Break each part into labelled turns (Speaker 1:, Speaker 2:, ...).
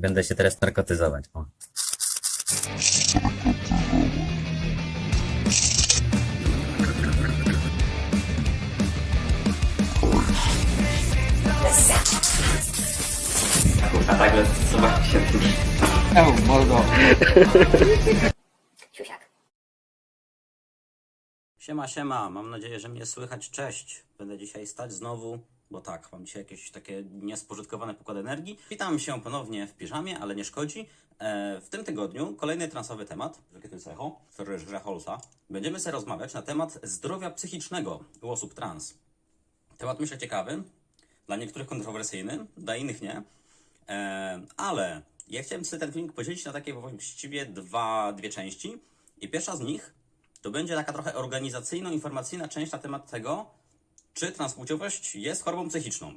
Speaker 1: Będę się teraz narkotyzować. O.
Speaker 2: A tak, zobaczcie się tu.
Speaker 3: Eł, mordo.
Speaker 4: Siema, siema, mam nadzieję, że mnie słychać. Cześć. Będę dzisiaj stać znowu, bo tak, mam dzisiaj jakieś takie niespożytkowane pokłady energii. Witam się ponownie w piżamie, ale nie szkodzi. E, w tym tygodniu kolejny transowy temat, jakie to jest echo, który grze Holsa. Będziemy sobie rozmawiać na temat zdrowia psychicznego u osób trans. Temat myślę ciekawy, dla niektórych kontrowersyjny, dla innych nie. E, ale ja chciałem sobie ten filmik podzielić na takie właściwie dwa, dwie części. I pierwsza z nich to będzie taka trochę organizacyjno-informacyjna część na temat tego, czy transpłciowość jest chorobą psychiczną.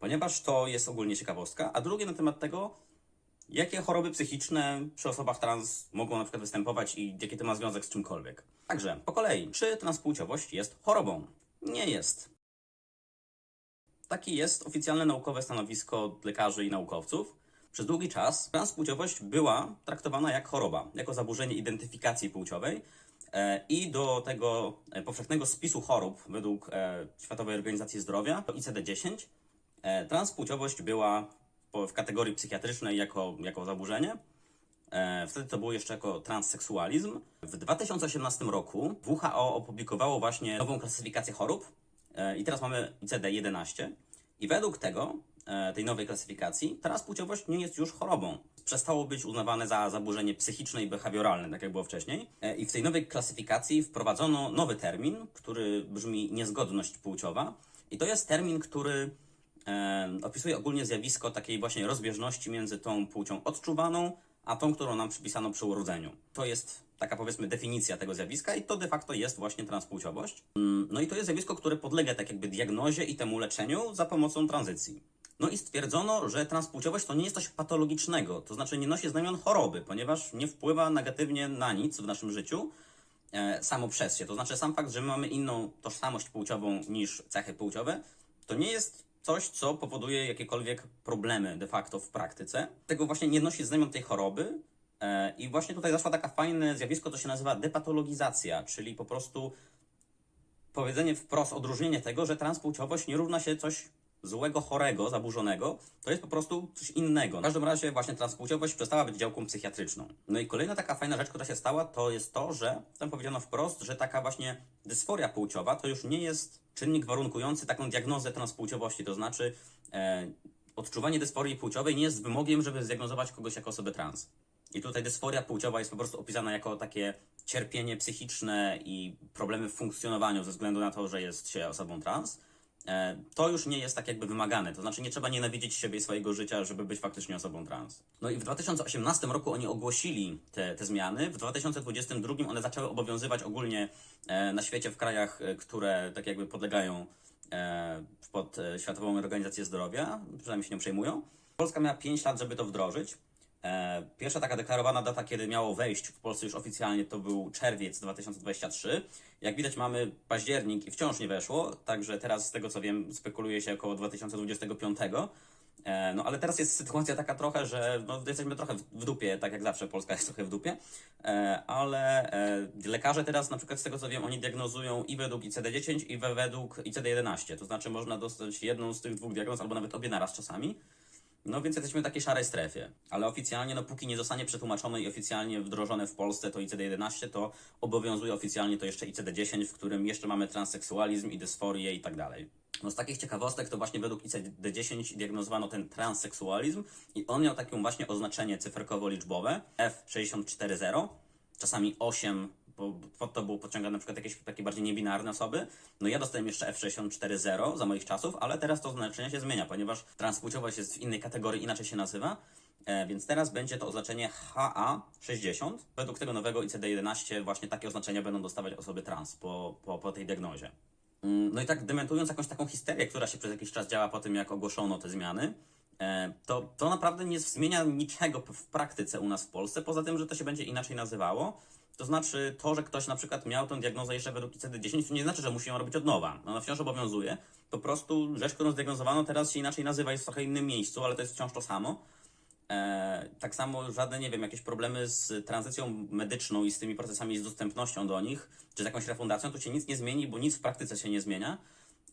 Speaker 4: Ponieważ to jest ogólnie ciekawostka. A drugie na temat tego, jakie choroby psychiczne przy osobach trans mogą na przykład występować i jaki to ma związek z czymkolwiek. Także po kolei, czy transpłciowość jest chorobą? Nie jest. Taki jest oficjalne naukowe stanowisko lekarzy i naukowców. Przez długi czas transpłciowość była traktowana jak choroba, jako zaburzenie identyfikacji płciowej i do tego e, powszechnego spisu chorób według e, Światowej Organizacji Zdrowia, ICD-10, e, transpłciowość była w kategorii psychiatrycznej jako, jako zaburzenie. E, Wtedy to było jeszcze jako transseksualizm. W 2018 roku WHO opublikowało właśnie nową klasyfikację chorób e, i teraz mamy ICD-11 i według tego, e, tej nowej klasyfikacji, transpłciowość nie jest już chorobą. Przestało być uznawane za zaburzenie psychiczne i behawioralne, tak jak było wcześniej. E, I w tej nowej klasyfikacji wprowadzono nowy termin, który brzmi niezgodność płciowa. I to jest termin, który e, opisuje ogólnie zjawisko takiej właśnie rozbieżności między tą płcią odczuwaną, a tą, którą nam przypisano przy urodzeniu. To jest taka powiedzmy definicja tego zjawiska i to de facto jest właśnie transpłciowość. Mm, No i to jest zjawisko, które podlega tak jakby diagnozie i temu leczeniu za pomocą tranzycji. No i stwierdzono, że transpłciowość to nie jest coś patologicznego, to znaczy nie nosi znamion choroby, ponieważ nie wpływa negatywnie na nic w naszym życiu, e, samo przez się. To znaczy sam fakt, że my mamy inną tożsamość płciową niż cechy płciowe, to nie jest coś, co powoduje jakiekolwiek problemy de facto w praktyce. Tego właśnie nie nosi znamion tej choroby. E, I właśnie tutaj zaszła taka fajne zjawisko, to się nazywa depatologizacja, czyli po prostu powiedzenie wprost, odróżnienie tego, że transpłciowość nie równa się coś złego, chorego, zaburzonego, to jest po prostu coś innego. W każdym razie właśnie transpłciowość przestała być działką psychiatryczną. No i kolejna taka fajna rzecz, która się stała, to jest to, że tam powiedziano wprost, że taka właśnie dysforia płciowa to już nie jest czynnik warunkujący taką diagnozę transpłciowości, to znaczy e, odczuwanie dysforii płciowej nie jest wymogiem, żeby zdiagnozować kogoś jako osobę trans. I tutaj dysforia płciowa jest po prostu opisana jako takie cierpienie psychiczne i problemy w funkcjonowaniu ze względu na to, że jest się osobą trans. E, To już nie jest tak jakby wymagane, to znaczy nie trzeba nienawidzić siebie i swojego życia, żeby być faktycznie osobą trans. No i w 2018 roku oni ogłosili te, te zmiany, w 2022 one zaczęły obowiązywać ogólnie e, na świecie w krajach, e, które tak jakby podlegają pod Światową Organizację Zdrowia, przynajmniej się nią przejmują. Polska miała 5 lat, żeby to wdrożyć. E, Pierwsza taka deklarowana data, kiedy miało wejść w Polsce już oficjalnie, to był czerwiec 2023. Jak widać, mamy październik i wciąż nie weszło, także teraz, z tego co wiem, spekuluje się około 2025. E, No ale teraz jest sytuacja taka trochę, że no, jesteśmy trochę w dupie, tak jak zawsze Polska jest trochę w dupie, e, ale lekarze teraz, na przykład z tego co wiem, oni diagnozują i według ICD-10 i we- według ICD-11, to znaczy można dostać jedną z tych dwóch diagnoz, albo nawet obie naraz czasami. No więc jesteśmy w takiej szarej strefie. Ale oficjalnie, no póki nie zostanie przetłumaczone i oficjalnie wdrożone w Polsce to ICD-11, to obowiązuje oficjalnie to jeszcze ICD-10, w którym jeszcze mamy transseksualizm i dysforię i tak dalej. No z takich ciekawostek to właśnie według ICD-10 diagnozowano ten transseksualizm i on miał takie właśnie oznaczenie cyferkowo-liczbowe F640, czasami 8 bo pod to było podciągane na przykład jakieś takie bardziej niebinarne osoby. No ja dostałem jeszcze F640 za moich czasów, ale teraz to oznaczenie się zmienia, ponieważ transpłciowość jest w innej kategorii, inaczej się nazywa. E, więc teraz będzie to oznaczenie HA60. Według tego nowego ICD-11 właśnie takie oznaczenia będą dostawać osoby trans po, po, po tej diagnozie. Mm, No i tak dementując jakąś taką histerię, która się przez jakiś czas działa po tym, jak ogłoszono te zmiany, e, to, to naprawdę nie zmienia niczego w praktyce u nas w Polsce, poza tym, że to się będzie inaczej nazywało. To znaczy to, że ktoś na przykład miał tę diagnozę jeszcze według ICD-10, to nie znaczy, że musi ją robić od nowa. Ona wciąż obowiązuje. Po prostu rzecz, którą zdiagnozowano teraz się inaczej nazywa, jest w trochę innym miejscu, ale to jest wciąż to samo. E, tak samo żadne, nie wiem, jakieś problemy z tranzycją medyczną i z tymi procesami, z dostępnością do nich, czy z jakąś refundacją, tu się nic nie zmieni, bo nic w praktyce się nie zmienia.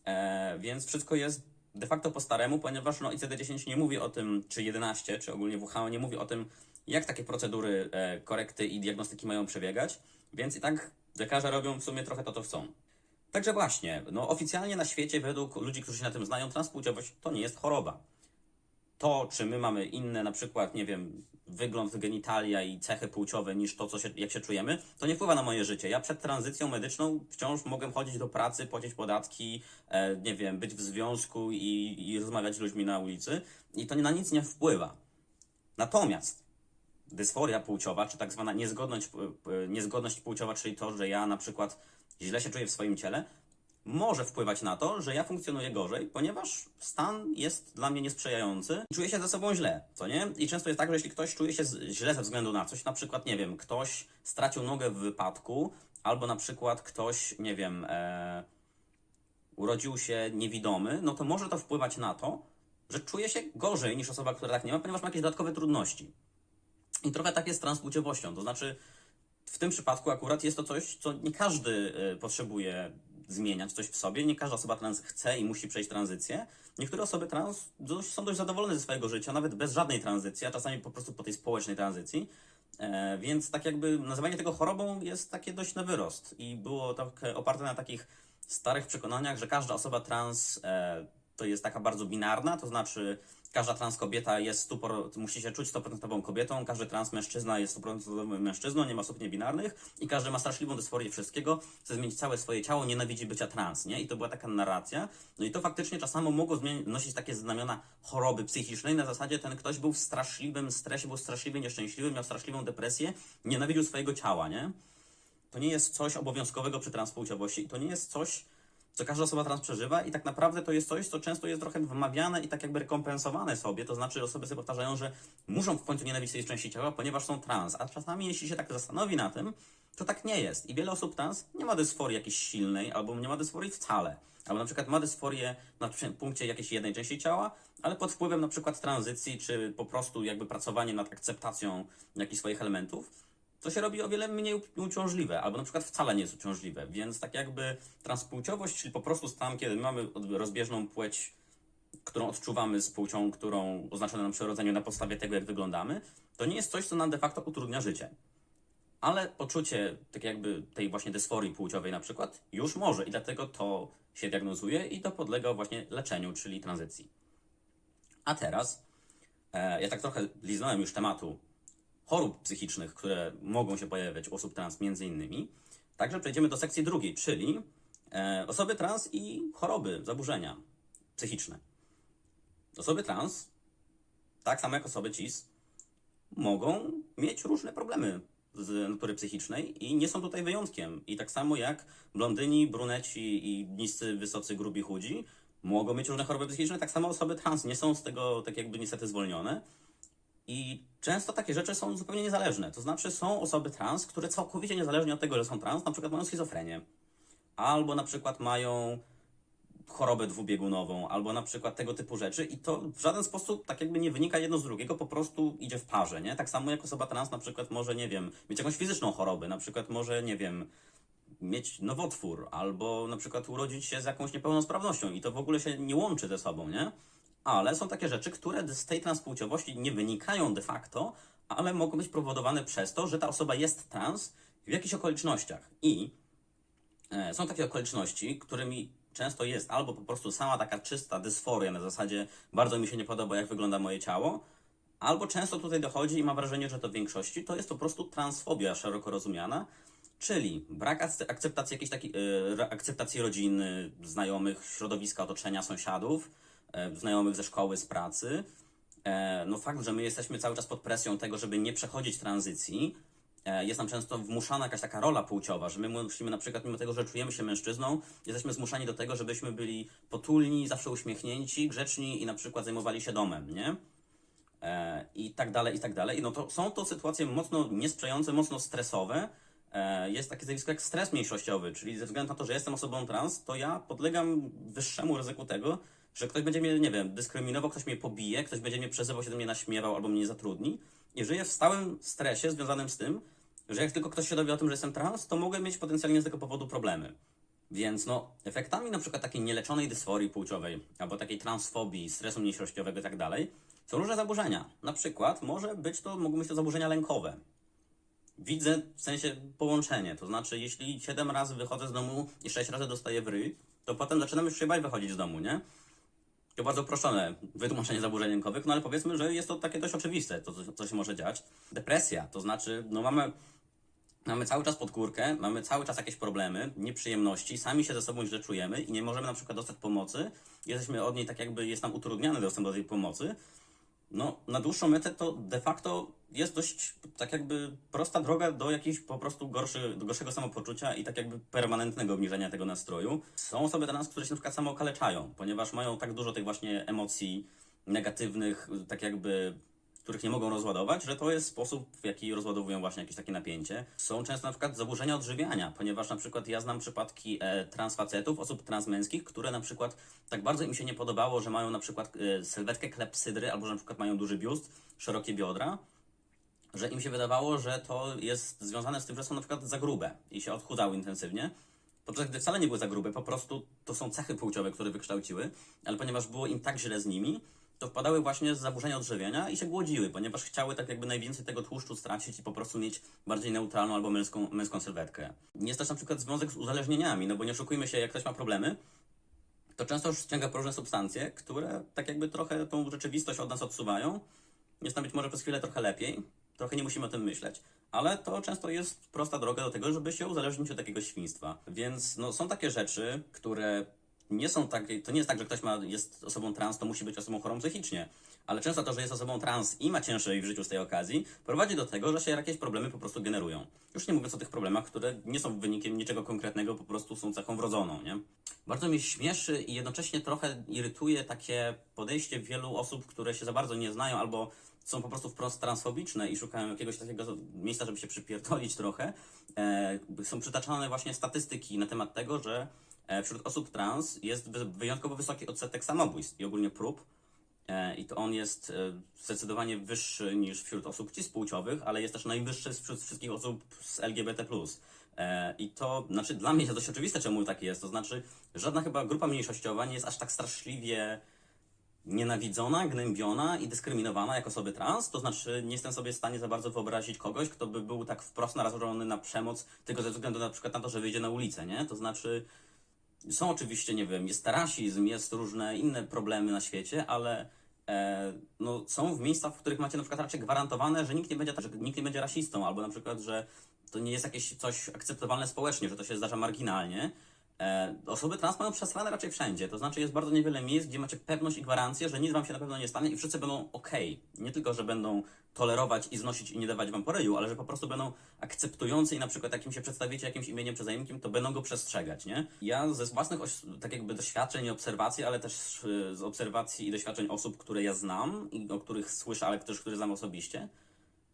Speaker 4: E, więc wszystko jest de facto po staremu, ponieważ no, ICD-10 nie mówi o tym, czy 11, czy ogólnie WHO nie mówi o tym, jak takie procedury e, korekty i diagnostyki mają przebiegać, więc i tak lekarze robią w sumie trochę to, co chcą. Także właśnie, no oficjalnie na świecie, według ludzi, którzy się na tym znają, transpłciowość to nie jest choroba. To, czy my mamy inne, na przykład, nie wiem, wygląd genitalia i cechy płciowe niż to, co się, jak się czujemy, to nie wpływa na moje życie. Ja przed tranzycją medyczną wciąż mogę chodzić do pracy, płacić podatki, e, nie wiem, być w związku i, i rozmawiać z ludźmi na ulicy i to na nic nie wpływa. Natomiast dysforia płciowa, czy tak zwana niezgodność, niezgodność płciowa, czyli to, że ja na przykład źle się czuję w swoim ciele, może wpływać na to, że ja funkcjonuję gorzej, ponieważ stan jest dla mnie niesprzyjający i czuję się ze sobą źle, co nie? I często jest tak, że jeśli ktoś czuje się źle ze względu na coś, na przykład, nie wiem, ktoś stracił nogę w wypadku, albo na przykład ktoś, nie wiem, e, urodził się niewidomy, no to może to wpływać na to, że czuje się gorzej niż osoba, która tak nie ma, ponieważ ma jakieś dodatkowe trudności. I trochę tak jest z transpłciowością, to znaczy w tym przypadku akurat jest to coś, co nie każdy y, potrzebuje zmieniać coś w sobie, nie każda osoba trans chce i musi przejść tranzycję. Niektóre osoby trans dość, są dość zadowolone ze swojego życia, nawet bez żadnej tranzycji, a czasami po prostu po tej społecznej tranzycji. E, więc tak jakby nazywanie tego chorobą jest takie dość na wyrost i było tak oparte na takich starych przekonaniach, że każda osoba trans e, to jest taka bardzo binarna, to znaczy każda trans kobieta jest stupor, musi się czuć 100% kobietą, każdy trans mężczyzna jest 100% mężczyzną, nie ma osób niebinarnych i każdy ma straszliwą dysforię wszystkiego, chce zmienić całe swoje ciało, nienawidzi bycia trans, nie? I to była taka narracja. No i to faktycznie czasami mogło nosić takie znamiona choroby psychicznej, na zasadzie ten ktoś był w straszliwym stresie, był straszliwie nieszczęśliwy, miał straszliwą depresję, nienawidził swojego ciała, nie? To nie jest coś obowiązkowego przy transpłciowości, to nie jest coś, co każda osoba trans przeżywa i tak naprawdę to jest coś, co często jest trochę wmawiane i tak jakby rekompensowane sobie, to znaczy osoby sobie powtarzają, że muszą w końcu nienawidzić tej części ciała, ponieważ są trans, a czasami jeśli się tak zastanowi na tym, to tak nie jest. I wiele osób trans nie ma dysforii jakiejś silnej, albo nie ma dysforii wcale, albo na przykład ma dysforię na punkcie jakiejś jednej części ciała, ale pod wpływem na przykład tranzycji, czy po prostu jakby pracowanie nad akceptacją jakichś swoich elementów, to się robi o wiele mniej uciążliwe, albo na przykład wcale nie jest uciążliwe. Więc tak jakby transpłciowość, czyli po prostu stan, kiedy mamy rozbieżną płeć, którą odczuwamy z płcią, którą oznaczono nam przy urodzeniu na podstawie tego, jak wyglądamy, to nie jest coś, co nam de facto utrudnia życie. Ale poczucie tak jakby tej właśnie dysforii płciowej na przykład już może i dlatego to się diagnozuje i to podlega właśnie leczeniu, czyli tranzycji. A teraz, e, ja tak trochę liznąłem już tematu chorób psychicznych, które mogą się pojawiać u osób trans między innymi. Także przejdziemy do sekcji drugiej, czyli e, osoby trans i choroby, zaburzenia psychiczne. Osoby trans, tak samo jak osoby cis, mogą mieć różne problemy z natury psychicznej i nie są tutaj wyjątkiem. I tak samo jak blondyni, bruneci i niscy, wysocy, grubi, chudzi mogą mieć różne choroby psychiczne, tak samo osoby trans nie są z tego tak jakby niestety zwolnione. I często takie rzeczy są zupełnie niezależne. To znaczy, są osoby trans, które całkowicie niezależnie od tego, że są trans, na przykład mają schizofrenię, albo na przykład mają chorobę dwubiegunową, albo na przykład tego typu rzeczy, i to w żaden sposób tak jakby nie wynika jedno z drugiego, po prostu idzie w parze, nie? Tak samo jak osoba trans na przykład może, nie wiem, mieć jakąś fizyczną chorobę, na przykład może, nie wiem, mieć nowotwór, albo na przykład urodzić się z jakąś niepełnosprawnością i to w ogóle się nie łączy ze sobą, nie? Ale są takie rzeczy, które z tej transpłciowości nie wynikają de facto, ale mogą być powodowane przez to, że ta osoba jest trans w jakichś okolicznościach. I e, są takie okoliczności, którymi często jest albo po prostu sama taka czysta dysforia na zasadzie bardzo mi się nie podoba, jak wygląda moje ciało, albo często tutaj dochodzi i mam wrażenie, że to w większości to jest po prostu transfobia szeroko rozumiana, czyli brak ac- akceptacji jakiejś takiej e, akceptacji rodziny, znajomych, środowiska, otoczenia, sąsiadów, znajomych ze szkoły, z pracy. E, no fakt, że my jesteśmy cały czas pod presją tego, żeby nie przechodzić tranzycji, e, jest nam często wmuszana jakaś taka rola płciowa, że my musimy na przykład, mimo tego, że czujemy się mężczyzną, jesteśmy zmuszani do tego, żebyśmy byli potulni, zawsze uśmiechnięci, grzeczni i na przykład zajmowali się domem, nie? E, I tak dalej, i tak dalej. No to są to sytuacje mocno niesprzyjające, mocno stresowe. E, Jest takie zjawisko jak stres mniejszościowy, czyli ze względu na to, że jestem osobą trans, to ja podlegam wyższemu ryzyku tego, że ktoś będzie mnie, nie wiem, dyskryminował, ktoś mnie pobije, ktoś będzie mnie przezywał, się do mnie naśmiewał albo mnie zatrudni i żyję w stałym stresie związanym z tym, że jak tylko ktoś się dowie o tym, że jestem trans, to mogę mieć potencjalnie z tego powodu problemy. Więc no, efektami na przykład takiej nieleczonej dysforii płciowej, albo takiej transfobii, stresu mniejszościowego i tak dalej, są różne zaburzenia. Na przykład może być to, mogą być to zaburzenia lękowe. Widzę w sensie połączenie, to znaczy jeśli 7 razy wychodzę z domu i 6 razy dostaję w ryj, to potem zaczynam już się bać wychodzić z domu, nie? To bardzo uproszczone wytłumaczenie zaburzeń lękowych, no ale powiedzmy, że jest to takie dość oczywiste, to co- się może dziać. Depresja, to znaczy, no mamy Mamy cały czas podgórkę, mamy cały czas jakieś problemy, nieprzyjemności, sami się ze sobą źle czujemy i nie możemy na przykład dostać pomocy. Jesteśmy od niej tak jakby, jest nam utrudniany dostęp do tej pomocy. No, na dłuższą metę to de facto jest dość tak jakby prosta droga do jakiejś po prostu gorszy, do gorszego samopoczucia i tak jakby permanentnego obniżenia tego nastroju. Są osoby trans, które się na przykład samookaleczają, ponieważ mają tak dużo tych właśnie emocji negatywnych, tak jakby których nie mogą rozładować, że to jest sposób, w jaki rozładowują właśnie jakieś takie napięcie. Są często na przykład zaburzenia odżywiania, ponieważ na przykład ja znam przypadki e, transfacetów, osób transmęskich, które na przykład tak bardzo im się nie podobało, że mają na przykład e, sylwetkę klepsydry, albo że na przykład mają duży biust, szerokie biodra, że im się wydawało, że to jest związane z tym, że są na przykład za grube i się odchudzały intensywnie. Podczas gdy wcale nie były za grube, po prostu to są cechy płciowe, które wykształciły, ale ponieważ było im tak źle z nimi, to wpadały właśnie z zaburzenia odżywienia i się głodziły, ponieważ chciały tak jakby najwięcej tego tłuszczu stracić i po prostu mieć bardziej neutralną albo męską, męską sylwetkę. Jest też na przykład związek z uzależnieniami, no bo nie oszukujmy się, jak ktoś ma problemy, to często już ściąga różne substancje, które tak jakby trochę tą rzeczywistość od nas odsuwają. Jest nam być może przez chwilę trochę lepiej, trochę nie musimy o tym myśleć, ale to często jest prosta droga do tego, żeby się uzależnić od takiego świństwa. Więc no, są takie rzeczy, które nie są takie, to nie jest tak, że ktoś ma, jest osobą trans, to musi być osobą chorą psychicznie. Ale często to, że jest osobą trans i ma ciężej w życiu z tej okazji, prowadzi do tego, że się jakieś problemy po prostu generują. Już nie mówiąc o tych problemach, które nie są wynikiem niczego konkretnego, po prostu są cechą wrodzoną, nie? Bardzo mnie śmieszy i jednocześnie trochę irytuje takie podejście wielu osób, które się za bardzo nie znają albo są po prostu wprost transfobiczne i szukają jakiegoś takiego miejsca, żeby się przypierdolić trochę. E, są przytaczane właśnie statystyki na temat tego, że wśród osób trans jest wy- wyjątkowo wysoki odsetek samobójstw i ogólnie prób. E, I to on jest e, zdecydowanie wyższy niż wśród osób cispłciowych, ale jest też najwyższy wśród wszystkich osób z LGBT. E, I to, znaczy, dla mnie jest dość oczywiste, czemu tak jest. To znaczy, żadna chyba grupa mniejszościowa nie jest aż tak straszliwie nienawidzona, gnębiona i dyskryminowana jak osoby trans. To znaczy, nie jestem sobie w stanie za bardzo wyobrazić kogoś, kto by był tak wprost narażony na przemoc, tylko ze względu na przykład na to, że wyjdzie na ulicę, nie? To znaczy, są oczywiście, nie wiem, jest rasizm, jest różne inne problemy na świecie, ale e, no, są w miejscach, w których macie na przykład raczej gwarantowane, że nikt nie będzie, że nikt nie będzie rasistą, albo na przykład, że to nie jest jakieś coś akceptowalne społecznie, że to się zdarza marginalnie. E, osoby trans mają przesrane raczej wszędzie, to znaczy jest bardzo niewiele miejsc, gdzie macie pewność i gwarancję, że nic wam się na pewno nie stanie i wszyscy będą ok. Nie tylko, że będą tolerować i znosić i nie dawać wam poryju, ale że po prostu będą akceptujący i na przykład jak im się przedstawicie jakimś imieniem czy zajmnikiem, to będą go przestrzegać, nie? Ja ze własnych tak jakby doświadczeń i obserwacji, ale też y, z obserwacji i doświadczeń osób, które ja znam i o których słyszę, ale też które znam osobiście,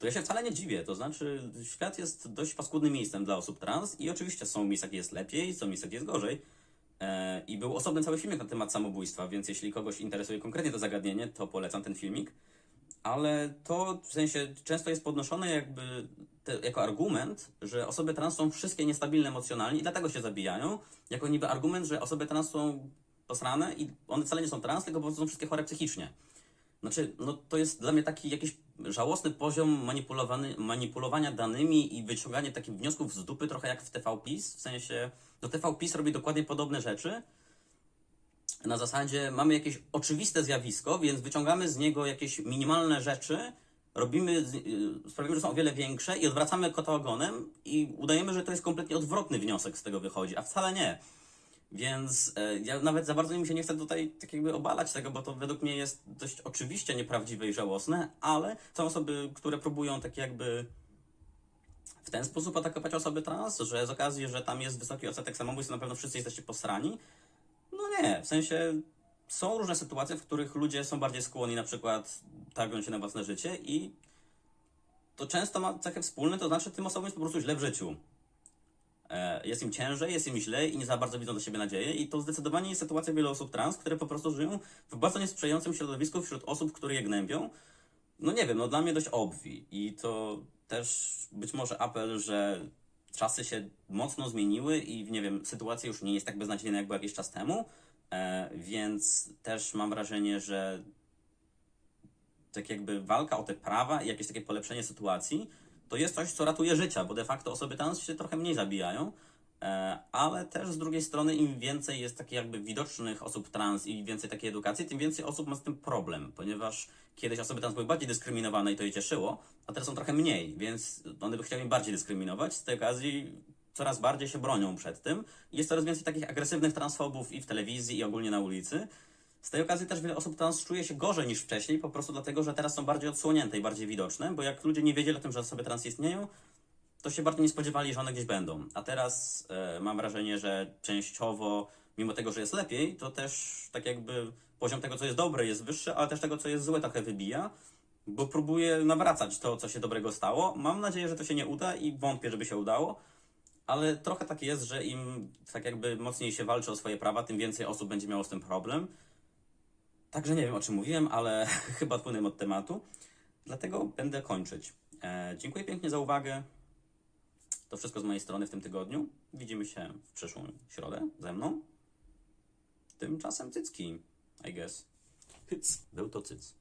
Speaker 4: to ja się wcale nie dziwię. To znaczy, świat jest dość paskudnym miejscem dla osób trans i oczywiście są miejsca, gdzie jest lepiej, są miejsca, gdzie jest gorzej. E, I był osobny cały filmik na temat samobójstwa, więc jeśli kogoś interesuje konkretnie to zagadnienie, to polecam ten filmik. Ale to w sensie często jest podnoszone jakby te, jako argument, że osoby trans są wszystkie niestabilne emocjonalnie i dlatego się zabijają, jako niby argument, że osoby trans są posrane i one wcale nie są trans, tylko po prostu są wszystkie chore psychicznie. Znaczy, no to jest dla mnie taki jakiś żałosny poziom manipulowany, manipulowania danymi i wyciąganie takich wniosków z dupy, trochę jak w TVPiS. W sensie, no TVPiS robi dokładnie podobne rzeczy. Na zasadzie mamy jakieś oczywiste zjawisko, więc wyciągamy z niego jakieś minimalne rzeczy, robimy, y, sprawimy, że są o wiele większe i odwracamy kota ogonem i udajemy, że to jest kompletnie odwrotny wniosek z tego wychodzi, a wcale nie. Więc e, ja nawet za bardzo mi się nie chcę tutaj tak jakby obalać tego, bo to według mnie jest dość oczywiście nieprawdziwe i żałosne, ale są osoby, które próbują tak jakby w ten sposób atakować osoby trans, że z okazji, że tam jest wysoki odsetek samobójstw, na pewno wszyscy jesteście posrani. No nie, w sensie są różne sytuacje, w których ludzie są bardziej skłonni na przykład targnąć się na własne życie i to często ma cechy wspólne, to znaczy tym osobom jest po prostu źle w życiu. E, Jest im ciężej, jest im źle i nie za bardzo widzą do siebie nadzieję. I to zdecydowanie jest sytuacja wielu osób trans, które po prostu żyją w bardzo niesprzyjającym środowisku wśród osób, które je gnębią. No nie wiem, no dla mnie dość obwi. I to też być może apel, że czasy się mocno zmieniły i nie wiem, sytuacja już nie jest tak beznadziejna, jak była jakiś czas temu. E, więc też mam wrażenie, że tak jakby walka o te prawa i jakieś takie polepszenie sytuacji, to jest coś, co ratuje życia, bo de facto osoby trans się trochę mniej zabijają, e, ale też z drugiej strony im więcej jest takich jakby widocznych osób trans i więcej takiej edukacji, tym więcej osób ma z tym problem, ponieważ kiedyś osoby trans były bardziej dyskryminowane i to je cieszyło, a teraz są trochę mniej, więc one by chciały im bardziej dyskryminować, z tej okazji coraz bardziej się bronią przed tym. Jest coraz więcej takich agresywnych transfobów i w telewizji i ogólnie na ulicy. Z tej okazji też wiele osób trans czuje się gorzej niż wcześniej, po prostu dlatego, że teraz są bardziej odsłonięte i bardziej widoczne, bo jak ludzie nie wiedzieli o tym, że osoby trans istnieją, to się bardziej nie spodziewali, że one gdzieś będą. A teraz e, mam wrażenie, że częściowo, mimo tego, że jest lepiej, to też tak jakby poziom tego, co jest dobre, jest wyższy, ale też tego, co jest złe, trochę wybija, bo próbuje nawracać to, co się dobrego stało. Mam nadzieję, że to się nie uda i wątpię, żeby się udało. Ale trochę tak jest, że im tak jakby mocniej się walczy o swoje prawa, tym więcej osób będzie miało z tym problem. Także nie wiem o czym mówiłem, ale chyba odpłynąłem od tematu. Dlatego będę kończyć. E, dziękuję pięknie za uwagę. To wszystko z mojej strony w tym tygodniu. Widzimy się w przyszłą środę ze mną. Tymczasem cycki, I guess. Hyc. Był to cyc.